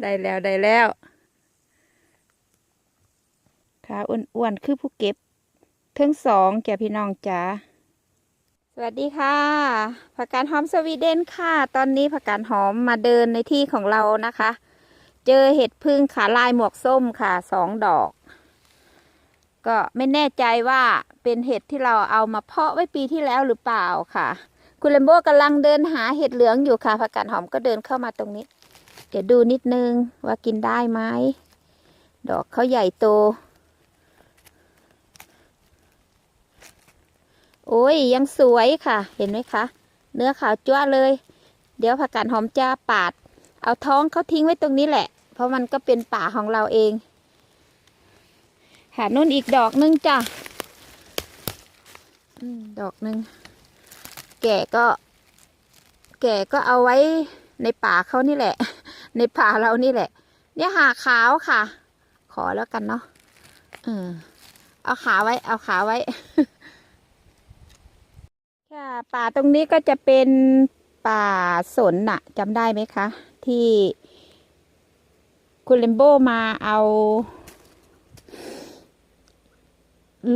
ได้แล้วได้แล้วขาอ้วนๆคือผู้เก็บเทั้งสองแก่พี่น้องจ๋าสวัสดีค่ะ ผักกาดหอมสวีเดนค่ะ ตอนนี้ผักกาดหอมมาเดินในที่ของเรานะคะ เจอเห็ดพึ่งขาลายหมวกส้มค่ะสองดอก ก็ไม่แน่ใจว่าเป็นเห็ดที่เราเอามาเพาะไว้ปีที่แล้วหรือเปล่าค่ะ คุณเลมโบกำลังเดินหาเห็ดเหลืองอยู่ค่ะผักกาดหอมก็เดินเข้ามาตรงนี้ เดี๋ยวดูนิดนึงว่ากินได้ไหม ดอกเขาใหญ่โต โอ้ยยังสวยค่ะ เห็นไหมคะ เนื้อขาวจ้วเลย เดี๋ยวผักกาดหอมจะปาด เอาท้องเขาทิ้งไว้ตรงนี้แหละ เพราะมันก็เป็นป่าของเราเอง หานุ่นอีกดอกนึงจ้ะดอกหนึ่งแก่ก็ แก่ก็เอาไว้ในป่าเขานี่แหละ ในป่าเรานี่แหละ เนี่ยหาขาวค่ะ ขอแล้วกันเนาะเออเอาขาไว้ เอาขาไว้ ค่ะป่าตรงนี้ก็จะเป็นป่าสนน่ะจำได้ไหมคะ ที่คุณเลมโบมาเอา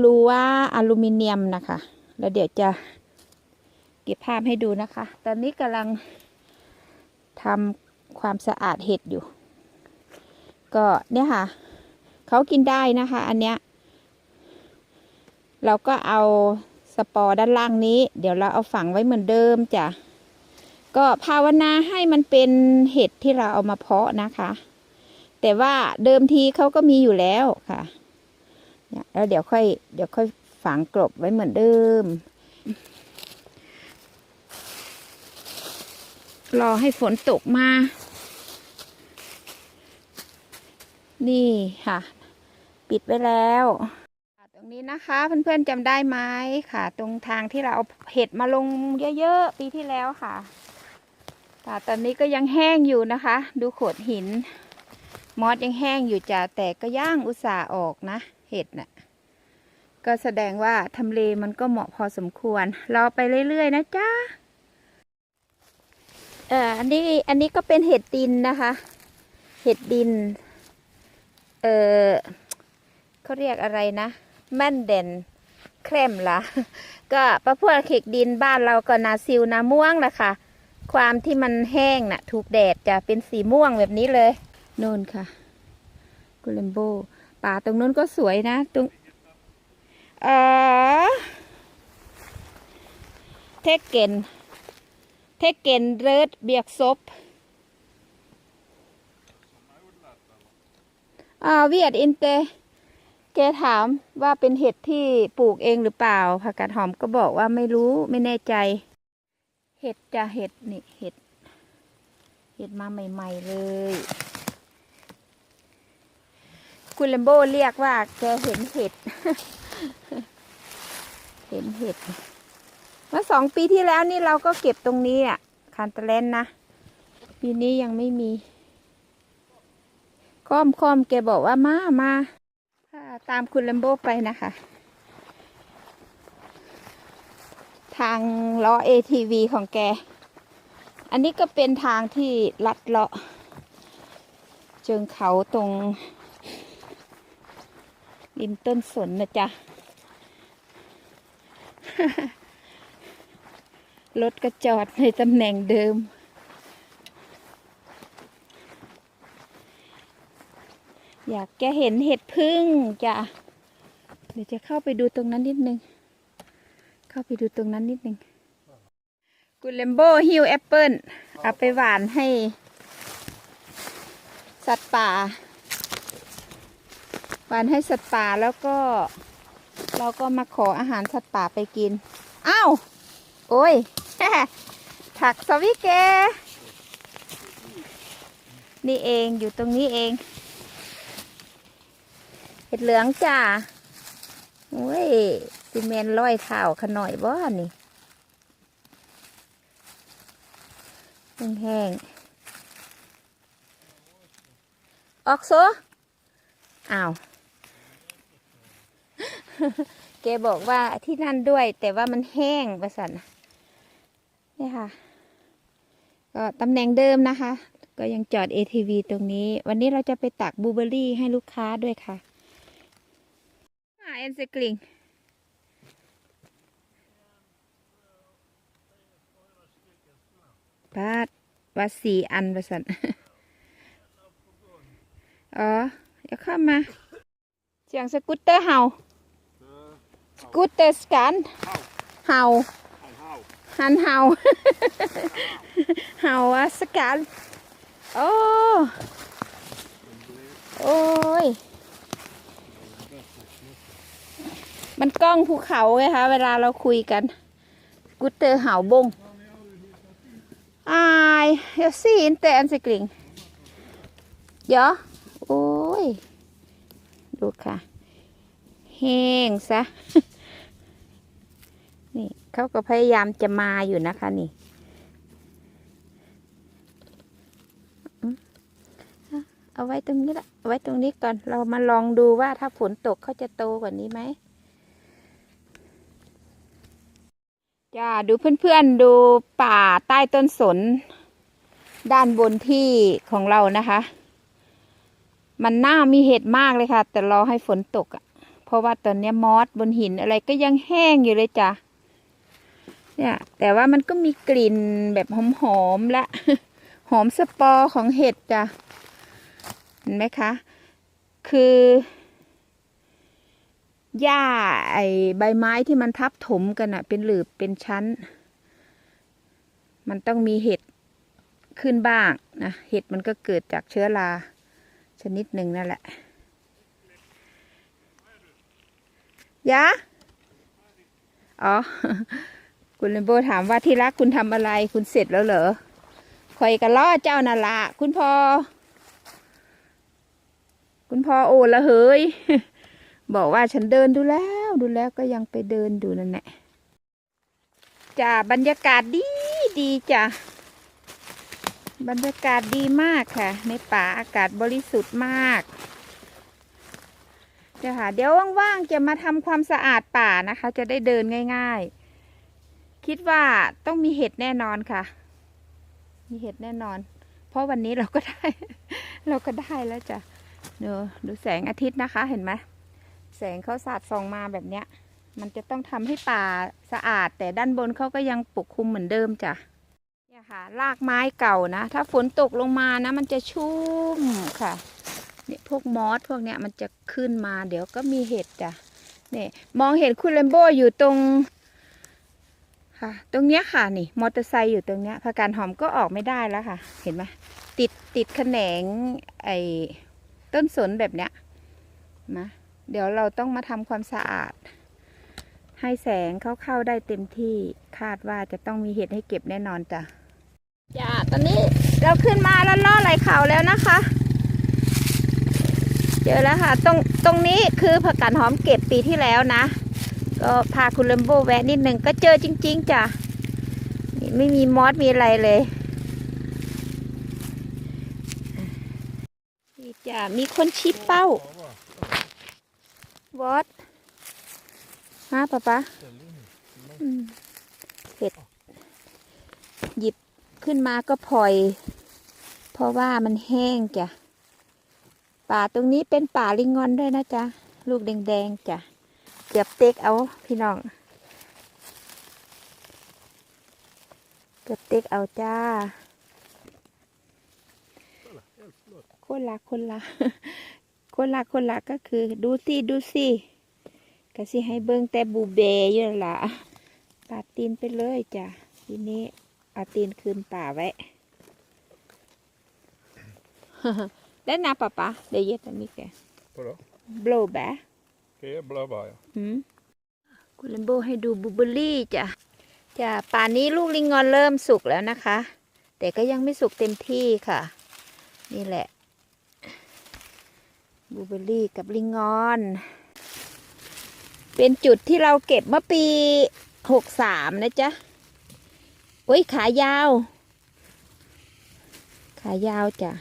รั้วอลูมิเนียมนะคะ แล้วเดี๋ยวจะเก็บภาพให้ดูนะคะ ตอนนี้กำลังทำ ความสะอาดเห็ดอยู่ ก็เนี่ยค่ะเขากินได้นะคะ อันเนี้ยเราก็เอาสปอร์ด้านล่างนี้ เดี๋ยวเราเอาฝังไว้เหมือนเดิมจ้ะก็ภาวนาให้มันเป็นเห็ดที่เราเอามาเพาะนะคะ แต่ว่าเดิมทีเขาก็มีอยู่แล้วค่ะเนี่ยแล้วเดี๋ยวค่อยเดี๋ยวค่อยฝังกลบไว้เหมือนเดิม รอให้ฝนตกมา นี่ค่ะ ปิดไว้แล้วตรงนี้นะคะ เพื่อนๆจำได้ไหมค่ะ ตรงทางที่เราเอาเห็ดมาลงเยอะๆ ปีที่แล้วค่ะค่ะตอนนี้ก็ยังแห้งอยู่นะคะ ดูโขดหิน มอสยังแห้งอยู่จ้ะแต่ก็ย่างอุตส่าห์ออกนะ เห็ดน่ะก็แสดงว่าทำเลมันก็เหมาะพอสมควร รอไปเรื่อยๆ นะจ๊ะ เอออันนี้อันนี้ก็เป็นเห็ดดินนะคะ เห็ดดิน เออเขาเรียกอะไรนะ แม่นเด่นแครมละก็ประพวกเขกดินบ้านเราก็นาซิวนาม่วงละค่ะ ความที่มันแห้งน่ะ ถูกแดดจะเป็นสีม่วงแบบนี้เลยโน่นค่ะกุเลมโบป่าตรงนู้นก็สวยนะตรงเออเทกเกน เทเกนเรดเบียกซบอ่าเวียดอินเตแกถามว่าเป็นเห็ดที่ปลูกเองหรือเปล่าผักกาดหอมก็บอกว่าไม่รู้ไม่แน่ใจ เห็ดจะเห็ดนี่เห็ด เห็ดมาใหม่ ๆ เลย คุณเลมโบเรียกว่า แกเห็นเห็ด เห็นเห็ด เมื่อสองปีที่แล้วนี่เราก็เก็บตรงนี้อะคานตะเลนนะปีนี้ยังไม่มีค้อมค้อมแกบอกว่ามามาตามคุณเลมโบไปนะคะ ทางล้อ ATV ของแก อันนี้ก็เป็นทางที่ลัดเลาะเชิงเขาตรงริมต้นสนนะจ๊ะ รถก็จอดในตำแหน่งเดิม อยากจะเห็นเห็ดพึ่งจ้ะเดี๋ยวจะเข้าไปดูตรงนั้นนิดนึง เข้าไปดูตรงนั้นนิดนึงกุเลมโบฮิวแอปเปิลเอาไปหวานให้ สัตว์ป่า หวานให้สัตว์ป่าแล้วก็ เราก็มาขออาหารสัตว์ป่าไปกิน อ้าว โอ้ย ถักสวิเก นี่เองอยู่ตรงนี้เอง เห็ดเหลืองจ้าโอ้ยซีเมนร้อยเท้าขน่อยบ่นี่แห้งๆออกโซอ้าวแกบอกว่าที่นั่นด้วย แต่ว่ามันแห้งประสัน นี่ค่ะ ก็ตำแหน่งเดิมนะคะ ก็ยังจอด ATV ตรงนี้ วันนี้เราจะไปตักบลูเบอรี่ให้ลูกค้าด้วยค่ะหาเอ็นสกลิงปาดว่าสี่อันประสันอ๋ออย่าเข้ามา เสียงสกูตเตอร์เห่า สกูตเตอร์สกัน เห่า หันเห่าเห่าอะสกันโอ้โอ้ย มันกล้องภูเขาไงคะ เวลาเราคุยกัน กูเตอร์เห่าบงอายเดี๋ยวสิอินเตอร์อันสกริงเดี๋ยวโอ้ย ดูค่ะแห้งซะ นี่เขาก็พยายามจะมาอยู่นะคะนี่เอาไว้ตรงนี้ละเอาไว้ตรงนี้ก่อน เรามาลองดูว่าถ้าฝนตกเขาจะโตกว่านี้ไหมจ้าดูเพื่อนๆดูป่าใต้ต้นสน ด้านบนที่ของเรานะคะ มันน่ามีเห็ดมากเลยค่ะ แต่รอให้ฝนตกอะ่ะเพราะว่าตอนนี้มอสบนหินอะไรก็ยังแห้งอยู่เลยจ้ะ เนี่ยแต่ว่ามันก็มีกลิ่นแบบหอมๆละ หอมสปอร์ของเห็ดจ้ะเห็นไหมคะ คือหญ้าไอใบไม้ที่มันทับถมกันอะเป็นหลืบเป็นชั้น มันต้องมีเห็ดขึ้นบ้างนะเห็ดมันก็เกิดจากเชื้อราชนิดหนึ่งนั่นแหละยะอ๋อ คุณเลมโบถามว่าที่รักคุณทำอะไรคุณเสร็จแล้วเหรอคอยกันล่อเจ้านาละคุณพ่อคุณพ่อโอละเฮ้ยบอกว่าฉันเดินดูแล้วดูแล้วก็ยังไปเดินดูนั่นแหละจ้าบรรยากาศดีดีจ้ะบรรยากาศดีมากค่ะ ในป่าอากาศบริสุทธิ์มากเดี๋ยวค่ะเดี๋ยวว่างๆจะมาทำความสะอาดป่านะคะ จะได้เดินง่าย ๆ คิดว่าต้องมีเห็ดแน่นอนค่ะ มีเห็ดแน่นอน เพราะวันนี้เราก็ได้ เราก็ได้แล้วจ้ะเนอดูแสงอาทิตย์นะคะเห็นไหมแสงเขาสาดส่องมาแบบเนี้ย มันจะต้องทำให้ป่าสะอาด แต่ด้านบนเขาก็ยังปกคลุมเหมือนเดิมจ้ะเนี่ยค่ะรากไม้เก่านะ ถ้าฝนตกลงมานะ มันจะชุ่มค่ะเนี่ยพวกมอสพวกเนี้ยมันจะขึ้นมา เดี๋ยวก็มีเห็ดจ้ะเนี่ยมองเห็นคุณเลมโบอยู่ตรง ค่ะ ตรงเนี้ยค่ะนี่มอเตอร์ไซค์อยู่ตรงเนี้ยผักกาดหอมก็ออกไม่ได้แล้วค่ะ เห็นไหมติดติดแขนงไอ้ต้นสนแบบเนี้ยนะเดี๋ยวเราต้องมาทำความสะอาด ให้แสงเข้าเข้าได้เต็มที่คาดว่าจะต้องมีเห็ดให้เก็บแน่นอนจ้ะจ้าตอนนี้เราขึ้นมาแล้วล่อไหลเขาแล้วนะคะ เจอแล้วค่ะ ตรงตรงนี้คือผักกาดหอมเก็บปีที่แล้วนะ ก็พาคุณเลมโบแวะนิดหนึ่งก็เจอจริง ๆจ้ะนี่ไม่มีมอสมีอะไรเลยนี่จ้ะมีคนชี้เป้าวอดฮะป๊าป๊าเห็ดหยิบขึ้นมาก็พลอย เพราะว่ามันแห้งจ้ะป่าตรงนี้เป็นป่าลิงงอนด้วยนะจ๊ะ ลูกแดงๆจ้ะ เกือบเต็กเอาพี่น้อง เกือบเต็กเอาจ้า คนละคนละคนละคนละก็คือดูสิดูสิก็สิให้เบิ้งแต่บูเบอยู่นั่นล่ะปาดตีนไปเลยจ้ะทีนี้เอาตีนคืนป่าไว้แล้วนะป๊าป๊าเดี๋ยวเย็ดมิแก Vadå? บ ลูแบ Det är blåbär ja. หืมคุณเลมโบให้ดูบูเบอรี่จ้ะจ้ะป่านนี้ลูกลิงงอนเริ่มสุกแล้วนะคะ แต่ก็ยังไม่สุกเต็มที่ค่ะ นี่แหละบูเบอร์รี่กับลิงงอน เป็นจุดที่เราเก็บเมื่อปีหกสามนะจ๊ะโอ้ยขายาว ขายาวจ้ะ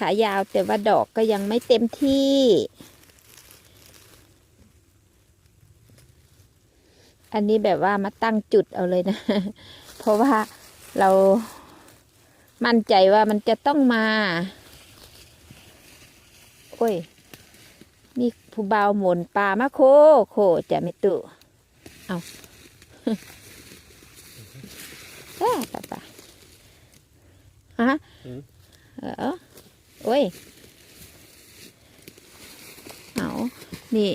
ขายาว แต่ว่าดอกก็ยังไม่เต็มที่ อันนี้แบบว่ามาตั้งจุดเอาเลยนะ เพราะว่าเรามั่นใจว่ามันจะต้องมา โอ้ยมีผู้บ่าวหมุนปลามาโค โคจะไม่ตุ เอาเอ้ป่ะป่ะฮะอืมเออ โอ้ยเอานี่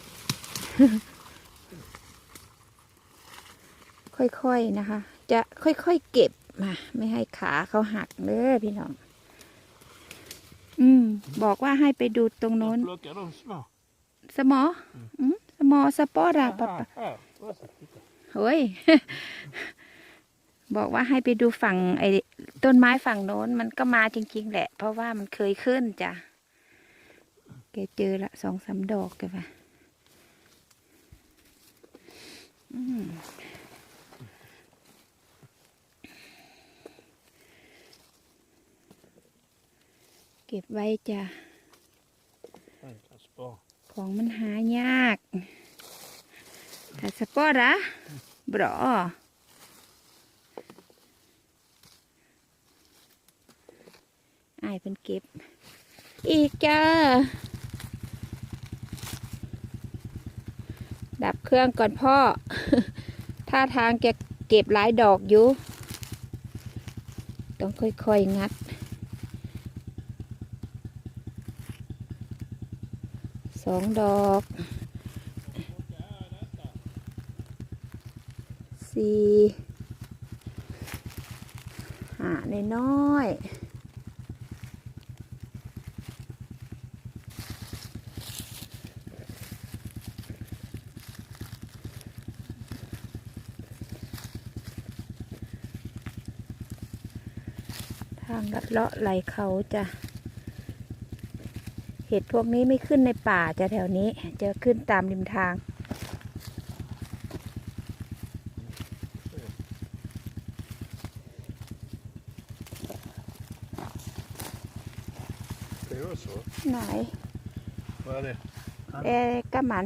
ค่อยๆนะคะ จะค่อยๆเก็บมา ไม่ให้ขาเขาหักเด้อพี่น้อง อืม บอกว่าให้ไปดูตรงโน้น Plockar de små? สมออืมสมอสปอร์อะปะปะ här. Vad så, titta. เฮ้ย บอกว่าให้ไปดูฝั่งไอ้ต้นไม้ฝั่งโน้น มันก็มาจริง ๆ แหละ เพราะว่ามันเคยขึ้นจ้ะแกเจอละสองสามดอกแกปะอืมเก็บไว้จ้ะของมันหายากถ้าสปอร์อะบรออาย เป็นเก็บ อีกจ้า ดับเครื่องก่อนพ่อ ท่าทางแกเก็บหลายดอกอยู่ ต้องค่อยๆ งัด สองดอก สี่หาในน้อยๆ ทางลัดเลาะไหลเขาจะ เห็ดพวกนี้ไม่ขึ้นในป่าจะแถวนี้ จะขึ้นตามริมทาง Det är så. ไหน Vad är det? เอ๊ะก็มัน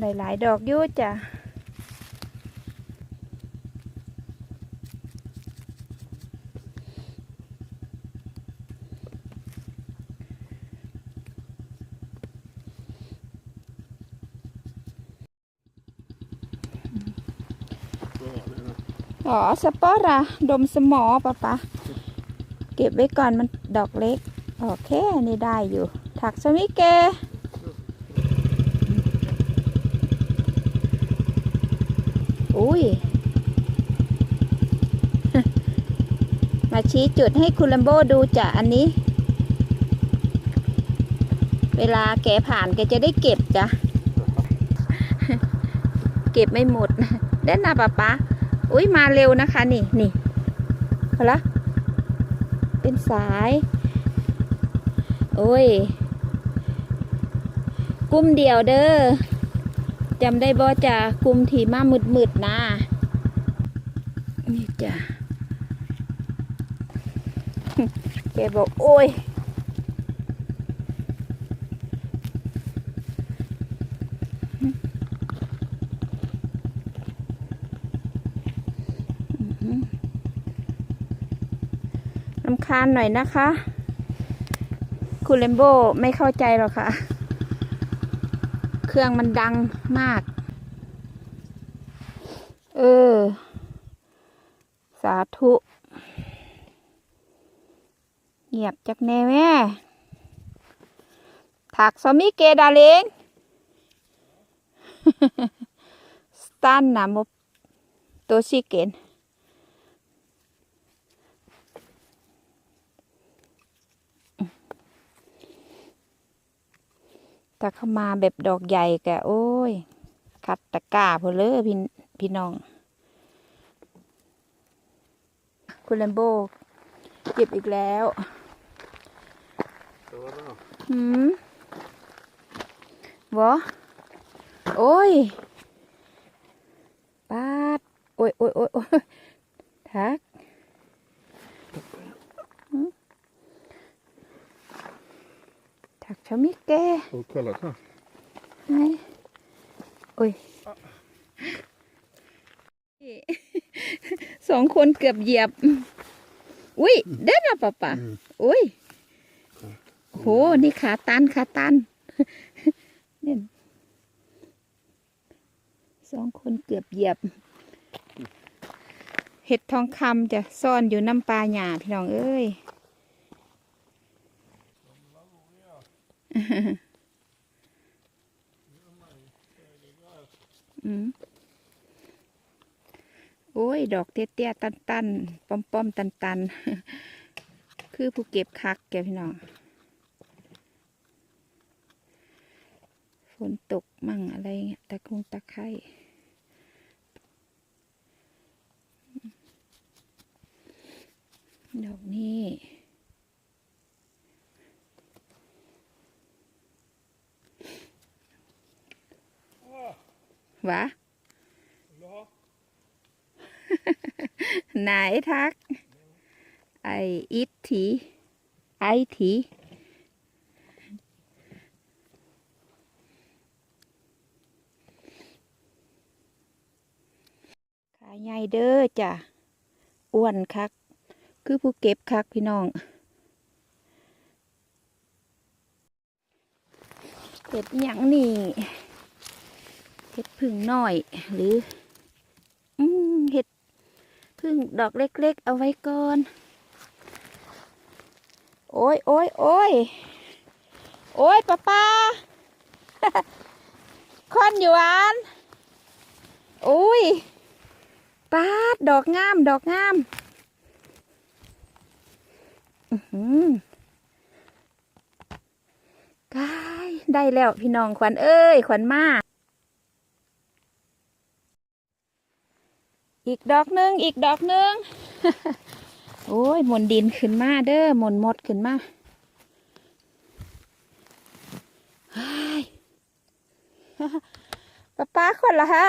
หลายหลายๆดอกอยุ่จ้ะ อ๋อสปอร์อะดมสมอปะปะเก็บไว้ก่อนมันดอกเล็ก โอเค นี่ได้อยู่ ถักสมิเกอุ้ย มาชี้จุดให้คุณลัมโบดูจ้ะอันนี้ เวลาแกผ่านแกจะได้เก็บจ้ะ เก็บไม่หมดเด่นนะป๊าป๊า อุ้ยมาเร็วนะคะ นี่นี่เอาละเป็นสาย โอ้ยกุ้มเดียวเด้อจำได้บ่จะกุ้มที่มามืดๆนะนี่จ้ะแกบอกโอ้ยาญหน่อยนะคะ คุณเลมโบไม่เข้าใจหรอกค่ะ เครื่องมันดังมาก เออ สาธุ เงียบจากแน่แม่ถักสมิเกดาเลงสตันนะมบตัวชิเกน ถ้าเข้ามาแบบดอกใหญ่กะโอ้ยคัดตะกร้าพอเลยพี่พี่น้อง คุณแลมโบเก็บอีกแล้วหืมวะโอ้ยปาด โอ้ยโอ้ยโอ้ยโอ้ยทักหืมถักชะมิ แก Och kolla så. ไหนโอ้ยสองคนเกือบเหยียบ อุ้ยเด็ดนะป้าป้าอืมอุ้ยโห นี่ขาตันขาตันเนี่ยสองคนเกือบเหยียบ เห็ดทองคำจะซ่อนอยู่น้ำปลาหยาพี่น้องเอ้ย อืมโอ้ย ดอกเตี้ยๆตันๆป้อมๆตันๆ คือผู้เก็บคักแกพี่น้อง ฝนตกมั่งอะไรเงี้ยตะคงตะไคร้ดอกนี้ หวะไหนทัก ไออิทถีไอถีขายใหญ่เด้อจ้ะ อ้วนคัก คือผู้เก็บคักพี่น้องเห็ดหยังนี่ เห็ดพึ่งน้อย หรืออืมเห็ดพึ่งดอกเล็ก ๆ เอาไว้ก่อน โอ้ยโอ้ยโอ้ยโอ้ยป้าป้าคอนอยู่อันโอ้ยปาดดอกงาม ดอกงามอือหือกายได้แล้วพี่น้องขวัญเอ้ย ขวัญมา อีกดอกหนึ่งอีกดอกหนึ่งโอ้ยหมนดินขึ้นมาเด้อหมนหมดขึ้นมาป้าป้าคนละฮะ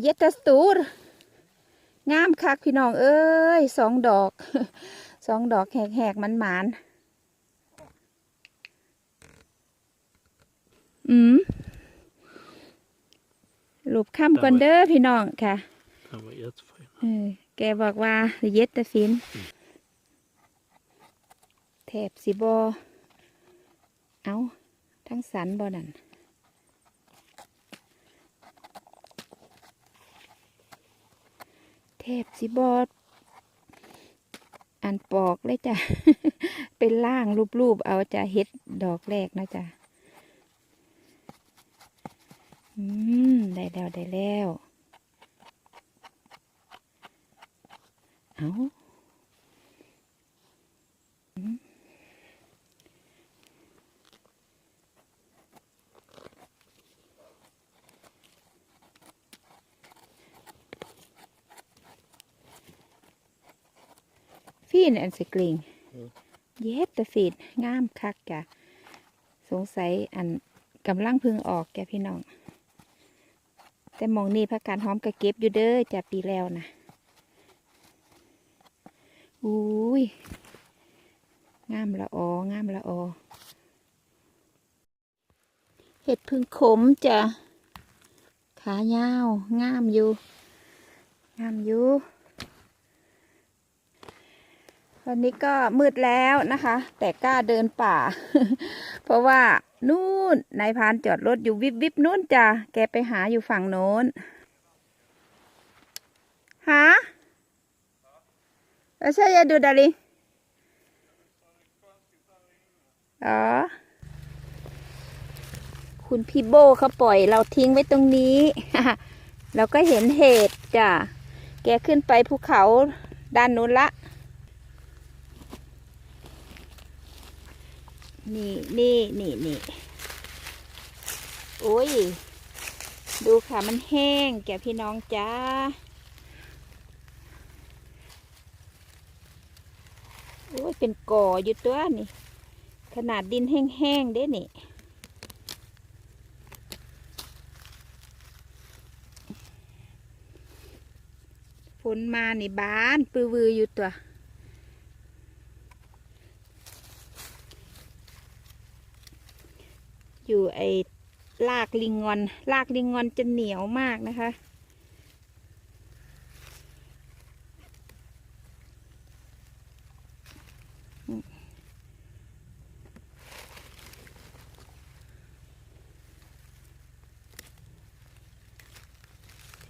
เยตสตูรงามคักพี่น้อง เอ้ยสองดอกสองดอกแหกแหกมันหมาน อืม รูปข้ามก่อนเด้อพี่น้องค่ะ Den var jättefin. เออแกบอกว่าเย็ดแต่ฟินแถบสิบอเอาทั้งสันบอนั่นแถบสิบออันปอกเลยจ้ะ เป็นล่างรูปๆเอาจะเฮ็ดดอกแรกนะจ๊ะ อืม ได้แล้ว ได้แล้ว เอาอืมฟีนอันสกลิงอืมเย็ดแต่ฟีดงามคักจ้ะสงสัยอันกำลังเพึงออกแกพี่น้อง แต่มองนี่พักการหอมกระเก็บอยู่เด้อจากปีแล้วนะอุ้ยงามละอองามละออเห็ดพึ่งขมจ้ะขายาวงามอยู่งามอยู่ วันนี้ก็มืดแล้วนะคะ แต่กล้าเดินป่า เพราะว่านู่นนายพานจอดรถอยู่วิบวิบนู่นจ้ะแกไปหาอยู่ฝั่งโน้นหาแล้วใช่ยาดูดาลิอ๋อคุณพี่โบเขาปล่อยเราทิ้งไว้ตรงนี้ เราก็เห็นเหตุจ้ะแกขึ้นไปภูเขาด้านนู้นละ นี่นี่นี่นี่โอ้ย ดูค่ะมันแห้งแกพี่น้องจ้า โอ้ย เป็นก่ออยู่ตัวนี่ ขนาดดินแห้งๆเด้นี่ฝนมานี่บานปือวืออยู่ตัวู่ไอ้ลากลิงงอน ลากลิงงอนจะเหนียวมากนะคะ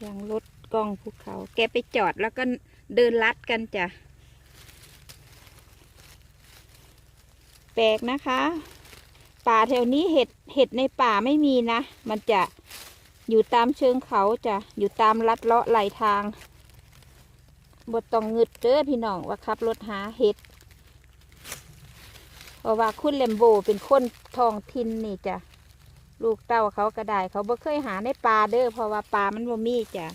ยังรถกล้องภูเขา แกไปจอดแล้วก็เดินลัดกันจ้ะ แปลกนะคะ ป่าแถวนี้เห็ดเห็ดในป่าไม่มีนะ มันจะอยู่ตามเชิงเขาจะอยู่ตามลัดเลาะไหลทางบดต้องเงึดเด้อพี่น้องว่าขับรถหาเห็ดเพราะว่าคุณแลมโบเป็นคนทองถิ่นนี่จ้ะลูกเต้าเขาก็ได้ เขาบ่เคยหาในป่าเด้อเพราะว่าป่ามันบ่มีจ้ะ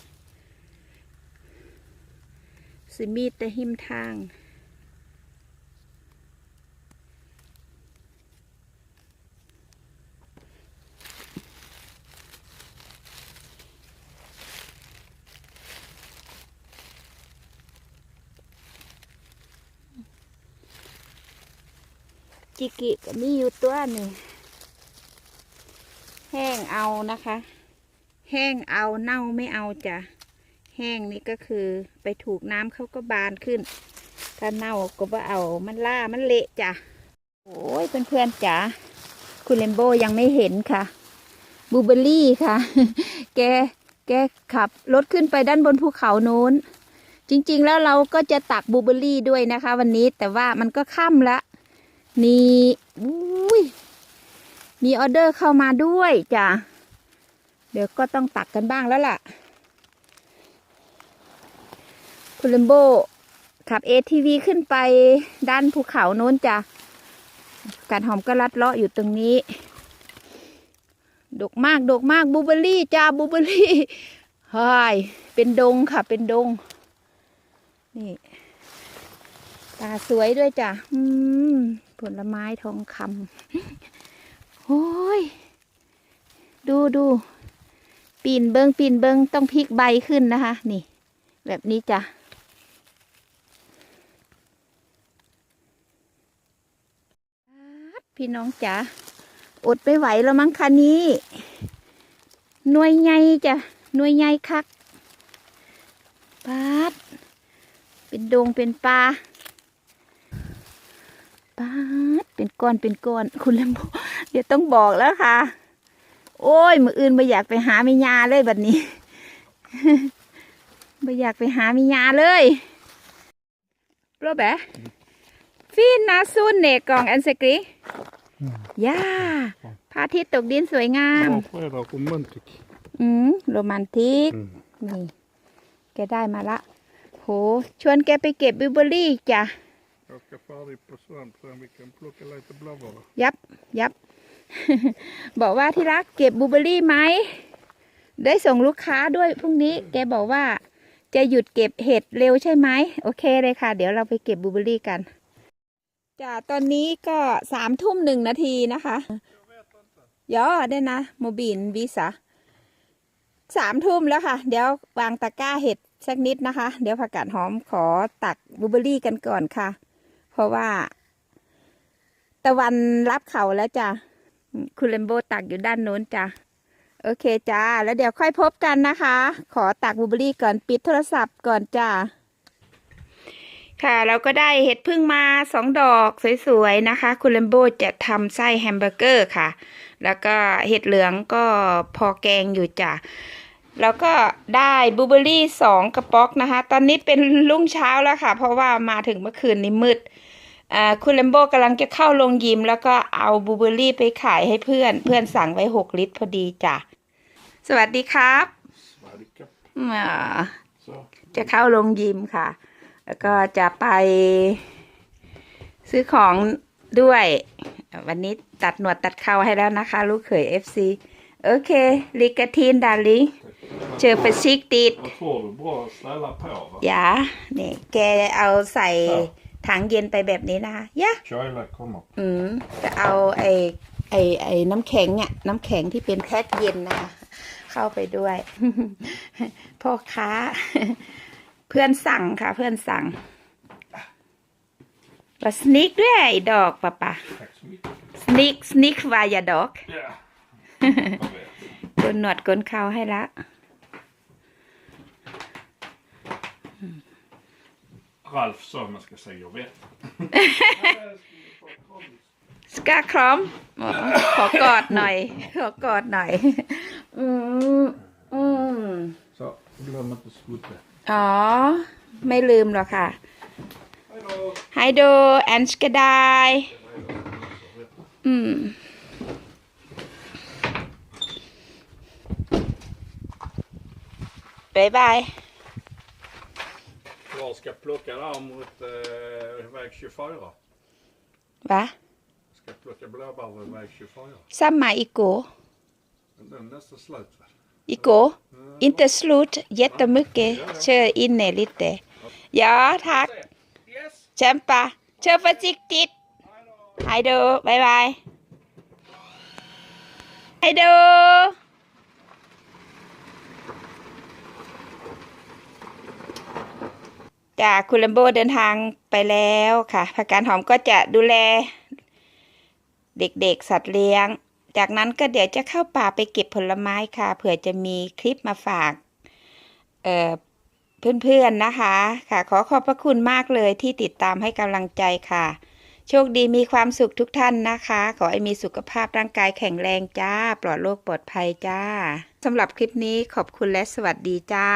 สิมีแต่หิมทาง จิกิก็มีอยู่ตัวหนึ่งแห้งเอานะคะ แห้งเอาเน่าไม่เอาจ้ะแห้งนี่ก็คือไปถูกน้ำเขาก็บานขึ้น ถ้าเน่าก็บ่าเอามันล่ามันเละจ้ะโอ้ยเพื่อนๆจ๋าคุณเลมโบยังไม่เห็นค่ะบูเบอรี่ค่ะ แกแกขับรถขึ้นไปด้านบนภูเขาโน้น จริงๆแล้วเราก็จะตักบูเบอรี่ด้วยนะคะ วันนี้แต่ว่ามันก็ค่ำละ นี่อุ้ยมีออเดอร์เข้ามาด้วยจ้ะ เดี๋ยวก็ต้องตักกันบ้างแล้วล่ะ คุณเลมโบขับ ATV ขึ้นไปด้านภูเขาโน้นจ้ะ การหอมก็ลัดเลาะอยู่ตรงนี้ ดกมากดกมากบูเบอรี่จ้าบูเบอรี่เฮ้ยเป็นดงค่ะ เป็นดง นี่ ตาสวยด้วยจ้ะ อืม ผลไม้ทองคำโอ้ย ดูดูปีนเบิงปีนเบิงต้องพลิกใบขึ้นนะคะ นี่ แบบนี้จ้ะพี่น้องจ๋าอดไปไหวแล้วมั้งคะนี้หน่วยใหญ่จ้ะหน่วยใหญ่คักปาดเป็นดงเป็นปลา ป๊าดเป็นก้อนเป็นก้อน คุณลำโบเดี๋ยวต้องบอกแล้วค่ะ โอ้ยมืออื่นไม่อยากไปหามิยาเลยแบบนี้ไม่อยากไปหามิยาเลยโรแบะฟีนาซูนเนกองแอนเซกรีย่าพระอาทิตย์ตกดินสวยงาม Ja, fredag romantik. อืมโรแมนติก Mm. นี่แกได้มาละ โห ชวนแกไปเก็บบิวเบอรี่จ้ะ Jag ska färdig på söndag så vi kan plocka lite blåbär. ยับยับบอกว่าที่รักเก็บบูเบอรี่ไหม ได้ส่งลูกค้าด้วยพรุ่งนี้ แกบอกว่าจะหยุดเก็บเห็ดเร็วใช่ไหม โอเคเลยค่ะ เดี๋ยวเราไปเก็บบูเบอรี่กันจ้าตอนนี้ก็สามทุ่มหนึ่งนาทีนะคะย่อได้นะโมบินวีซ่าสามทุ่มแล้วค่ะ เดี๋ยววางตะกร้าเห็ดสักนิดนะคะ เดี๋ยวผักกาดหอมขอตักบูเบอรี่กันก่อนค่ะ ราะว่า ตะวันรับเขาแล้วจ้ะคุณเลมโบตักอยู่ด้านโน้นจ้ะโอเคจ้า แล้วเดี๋ยวค่อยพบกันนะคะ ขอตักบูเบอรี่ก่อนปิดโทรศัพท์ก่อนจ้าค่ะ เราก็ได้เห็ดพึ่งมาสองดอกสวยๆนะคะ คุณเลมโบจะทำไส้แฮมเบอร์เกอร์ค่ะ แล้วก็เห็ดเหลืองก็พอแกงอยู่จ้ะแล้วก็ได้บูเบอรี่สองกระป๋อกนะคะ ตอนนี้เป็นรุ่งเช้าแล้วค่ะ เพราะว่ามาถึงเมื่อคืนนี้มืด คุณเลมโบกำลังจะเข้าโรงยิม แล้วก็เอาบลูเบอรี่ไปขายให้เพื่อน เพื่อนสั่งไว้หกลิตรพอดีจ้ะ สวัสดีครับ Svalka. อ่า Så. จะเข้าโรงยิมค่ะ แล้วก็จะไป ซื้อของด้วย วันนี้ตัดหนวดตัดเขาให้แล้วนะคะ ลูกเขย FC โอเคลิกาทีนดาลิงเจอประชิกติด Jag tror du bra att ställa på va? ยาเนี่ยแกเอาใส่ ถังเย็นไปแบบนี้นะคะยะ Kyla kommer. อืมจะเอาไอ้ไอ้ไอ้น้ำแข็งอะน้ำแข็งที่เป็นแพ็คเย็นนะคะเข้าไปด้วย พ่อค้า เพื่อนสั่งค่ะ เพื่อนสั่งว่าสนิกด้วยไอ้ดอกปะปะ Tack så mycket. สนิกสนิกวายาดอก Ja. Jag vet. กนหนวดกนเขาให้ละ Ralf sa man ska säga jag vet. สกาครอมอ๋อขอกอดหน่อย ขอกอดหน่อยอืมอืม Så. Glöm inte skjuta. อ๋อ ไม่ลืมหรอกค่ะ Hej då! ไฮโดแอนสกดายอืมบายบาย Jag ska plocka där mot eh, väg 24. วะ Ska plocka blåbär vid väg 24. samma igår. Men Den är nästan slut väl? igår? Inte slut jättemycket. Kör inne lite. Ja tack. Yes! kämpa. Kör försiktigt. Hej då. Bye bye. Hej då จากคุณลัมโบเดินทางไปแล้วค่ะผักการหอมก็จะดูแล เด็กๆ สัตว์เลี้ยง จากนั้นก็เดี๋ยวจะเข้าป่าไปเก็บผลไม้ค่ะ เผื่อจะมีคลิปมาฝากเเพื่อนๆนะคะ ค่ะขอขอบพระคุณมากเลยที่ติดตามให้กำลังใจค่ะ โชคดีมีความสุขทุกท่านนะคะ ขอให้มีสุขภาพร่างกายแข็งแรงจ้า ปลอดโรคปลอดภัยจ้าสำหรับคลิปนี้ขอบคุณและสวัสดีจ้า